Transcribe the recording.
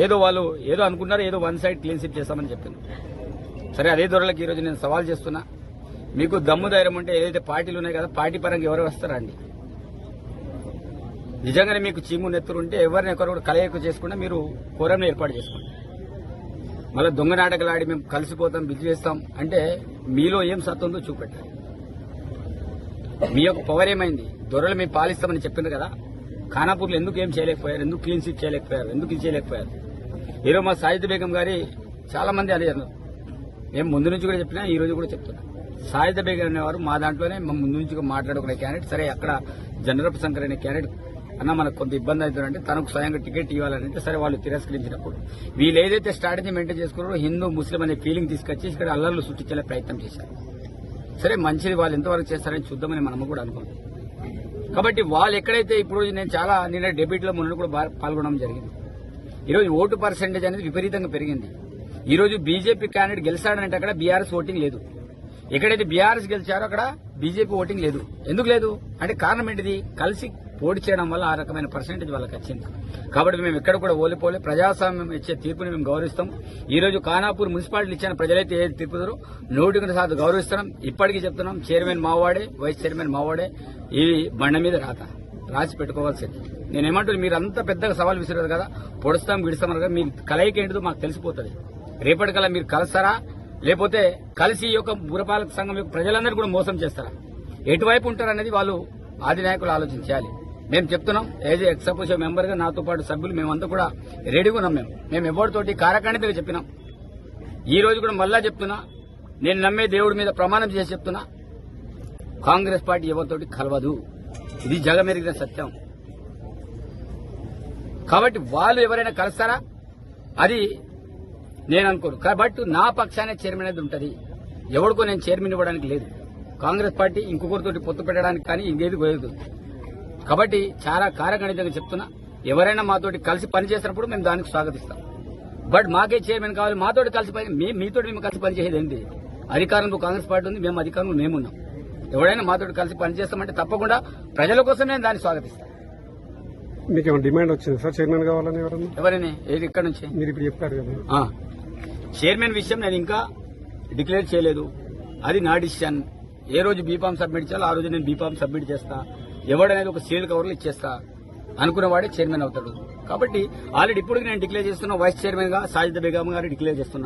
ఏదో వాళ్ళు ఏదో అనుకున్నారు ఏదో వన్ సైడ్ క్లీన్ షిప్ చేస్తామని చెప్పింది. సరే అదే దొరలకి ఈరోజు నేను సవాల్ చేస్తున్నా. మీకు దమ్ము ధైర్యం ఉంటే ఏదైతే పార్టీలు ఉన్నాయి కదా పార్టీ పరంగా ఎవరు వస్తారండి నిజంగానే మీకు చీము నెత్తురు ఉంటే ఎవరిని ఒకరు కూడా కలయిక చేసుకుంటే మీరు కోరంను ఏర్పాటు చేసుకోండి. మళ్ళీ దొంగ నాటకాలు ఆడి మేము కలిసిపోతాం బిజీ చేస్తాం అంటే మీలో ఏం సత్తు ఉందో చూపెట్టాలి. మీ యొక్క పవర్ ఏమైంది? దొరలు మేము పాలిస్తామని చెప్పింది కదా ఖానాపూర్లో ఎందుకు ఏం చేయలేకపోయారు? ఎందుకు క్లీన్ షీట్ చేయలేకపోయారు? ఎందుకు ఇది చేయలేకపోయారు? ఈరోజు మా సాహిత్య బేగం గారి చాలా మంది అదే అన్నారు. మేము ముందు నుంచి కూడా చెప్పినా ఈ రోజు కూడా చెప్తున్నా. సాహిత్య బేగం అనేవారు మా దాంట్లోనే మా ముందు నుంచి మాట్లాడుకునే క్యాండిడేట్ సరే అక్కడ జనరప్ శంకర్ అనే క్యాండిడేట్ అన్న మనకు కొంత ఇబ్బంది అవుతుందంటే తనకు స్వయంగా టికెట్ ఇవ్వాలంటే సరే వాళ్ళు తిరస్కరించినప్పుడు. వీళ్ళు ఏదైతే స్ట్రాటజీ మెయింటైన్ చేసుకున్నారో హిందూ ముస్లిం అనే ఫీలింగ్ తీసుకొచ్చి ఇక్కడ అల్లర్లు సృష్టించే ప్రయత్నం చేశారు. సరే మంచిది వాళ్ళు ఎంతవరకు చేస్తారని చూద్దామని మనము కూడా అనుకున్నాం కాబట్టి వాళ్ళు ఎక్కడైతే ఇప్పుడు నేను చాలా నిన్న డెబిట్లో మొన్న కూడా పాల్గొనడం జరిగింది. ఈరోజు ఓటు పర్సెంటేజ్ అనేది విపరీతంగా పెరిగింది. ఈ రోజు బీజేపీ క్యాండిడేట్ గెలిచాడంటే అక్కడ బీఆర్ఎస్ ఓటింగ్ లేదు. ఎక్కడైతే బీఆర్ఎస్ గెలిచారో అక్కడ బీజేపీ ఓటింగ్ లేదు. ఎందుకు లేదు? అంటే కారణం ఏంటిది? కలిసి పోటీ చేయడం వల్ల ఆ రకమైన పర్సెంటేజ్ వాళ్ళకి వచ్చింది. కాబట్టి మేము ఎక్కడ కూడా ఓలిపోలే. ప్రజాస్వామ్యం ఇచ్చే తీర్పుని మేము గౌరవిస్తాం. ఈ రోజు ఖానాపూర్ మున్సిపాలిటీ ఇచ్చిన ప్రజలైతే ఏది తీర్పుతారో నూటికి శాతం గౌరవిస్తున్నాం. ఇప్పటికీ చెప్తున్నాం చైర్మన్ మావాడే వైస్ చైర్మన్ మావాడే ఈ బండ మీద రాత. రాసి పెట్టుకోవాల్సింది. నేనేమంటున్నా మీరు అంత పెద్దగా సవాల్ విసిరారు కదా? పొడుస్తాం విడుస్తాం కదా మీ కలయిక ఏంటిదో మాకు తెలిసిపోతుంది. రేపటికల్లా మీరు కలుస్తారా? లేకపోతే కలిసి ఈ యొక్క పురపాలక సంఘం యొక్క ప్రజలందరూ కూడా మోసం చేస్తారా? ఎటువైపు ఉంటారనేది వాళ్ళు ఆది నాయకులు ఆలోచించాలి మేము చెప్తున్నాం యాజ్ ఎక్సపోజర్ మెంబర్గా నాతో పాటు సభ్యులు మేమంతా కూడా రెడీగా ఉన్నాం మేము. మేము ఎవరితోటి కారకాణితగా చెప్పినాం. ఈ రోజు కూడా మళ్ళా చెప్తున్నా నేను నమ్మే దేవుడి మీద ప్రమాణం చేసి చెప్తున్నా కాంగ్రెస్ పార్టీ ఎవరితోటి కలవదు. ఇది జగమెరిగిన సత్యం. కాబట్టి వాళ్ళు ఎవరైనా కలుస్తారా? అది నేను అనుకోను. కాబట్టి నా పక్షానే చైర్మన్ అనేది ఉంటుంది. ఎవరికో నేను చైర్మన్ ఇవ్వడానికి లేదు. కాంగ్రెస్ పార్టీ ఇంకొకరితోటి పొత్తు పెట్టడానికి కానీ ఇంకేది లేదు కాబట్టి చాలా కారగణితంగా చెప్తున్నా ఎవరైనా మాతోటి కలిసి పనిచేసినప్పుడు మేము దానికి స్వాగతిస్తాం. బట్ మాకే చైర్మన్ కావాలి మాతోటి కలిసి పని మీ మీతోటి మేము కలిసి పనిచేసేది ఏంటి అధికారంలో కాంగ్రెస్ పార్టీ ఉంది మేము అధికారంలో మేమున్నాం. ఎవరైనా మాతోటి కలిసి పనిచేస్తామంటే తప్పకుండా ప్రజల కోసం నేను దాన్ని స్వాగతిస్తాను మీకు డిమాండ్ వచ్చింది సార్? చైర్మన్ కావాలని ఎవరైనా? ఏది ఇక్కడ నుంచి? మీరు ఇప్పుడు చెప్పారు కదా. చైర్మన్ విషయం నేను ఇంకా డిక్లేర్ చేయలేదు. అది నా డిసిషన్. ఏ రోజు బీఫామ్ సబ్మిట్ చేయాలో ఆ రోజు నేను బీఫామ్ సబ్మిట్ చేస్తా. ఎవడనేది ఒక సీల్ కవర్లు ఇచ్చేస్తా అనుకున్నవాడే చైర్మన్ అవుతాడు. కాబట్టి ఆల్రెడీ ఇప్పుడు నేను డిక్లేర్ చేస్తున్నా వైస్ చైర్మన్గా సాజిద్ బేగం గారు డిక్లేర్ చేస్తున్నా.